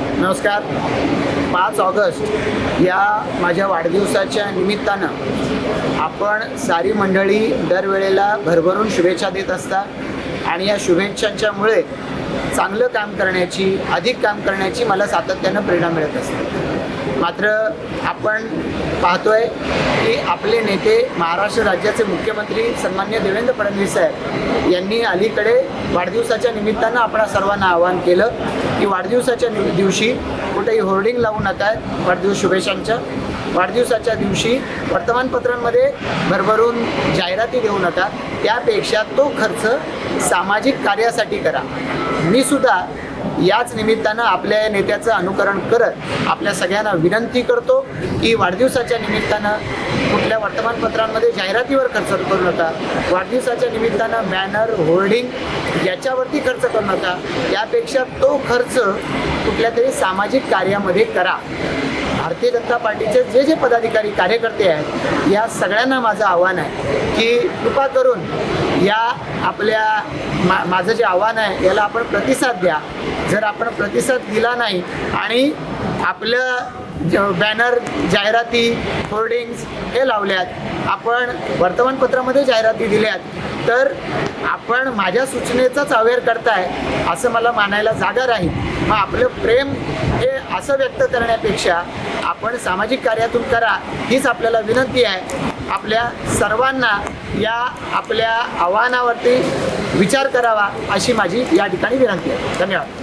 नमस्कार. पाच ऑगस्ट या माझ्या वाढदिवसाच्या निमित्तानं आपण सारी मंडळी दरवेळेला भरभरून शुभेच्छा देत असता आणि या शुभेच्छांच्यामुळे चांगलं काम करण्याची अधिक काम करण्याची मला सातत्यानं प्रेरणा मिळत असते. मात्र आपण पाहतोय की आपले नेते महाराष्ट्र राज्याचे मुख्यमंत्री सन्मान्य देवेंद्र फडणवीस साहेब यांनी अलीकडे वाढदिवसाच्या निमित्तानं आपणा सर्वांना आवाहन केलं की वाढदिवसाच्या नि- दिवशी कुठेही होर्डिंग लावू नका. वाढदिवस शुभेच्छांच्या. वाढदिवसाच्या दिवशी वर्तमानपत्रांमध्ये भरभरून जाहिराती देऊ नका. त्यापेक्षा तो खर्च सामाजिक कार्यासाठी करा. मी सुद्धा याच निमित्तानं आपल्या या नेत्याचं अनुकरण करत आपल्या सगळ्यांना विनंती करतो की वाढदिवसाच्या निमित्तानं कुठल्या वर्तमानपत्रांमध्ये जाहिरातीवर खर्च करू नका. वाढदिवसाच्या निमित्तानं बॅनर होर्डिंग याच्यावरती खर्च करू नका. यापेक्षा तो खर्च कुठल्या तरी सामाजिक कार्यामध्ये करा. भारतीय जनता पार्टीचे जे जे पदाधिकारी कार्यकर्ते आहेत या सगळ्यांना माझं आव्हान आहे की कृपा करून या आपल्या मा माझं जे आव्हान आहे याला आपण प्रतिसाद द्या. जर आपण प्रतिसाद दिला नाही आणि आपलं बॅनर जाहिराती होर्डिंग्स हे लावल्यात. आपण वर्तमानपत्रामध्ये जाहिराती दिल्यात. तर आपण माझ्या सूचनेचाच अवेअर करताय असं मला मानायला जागा राहील. मग आपलं प्रेम हे असं व्यक्त करण्यापेक्षा आपण सामाजिक कार्यातून करा हीच आपल्याला विनंती आहे. आपल्या सर्वांना या आपल्या आव्हानावरती विचार करावा अशी माझी या ठिकाणी विनंती आहे. धन्यवाद.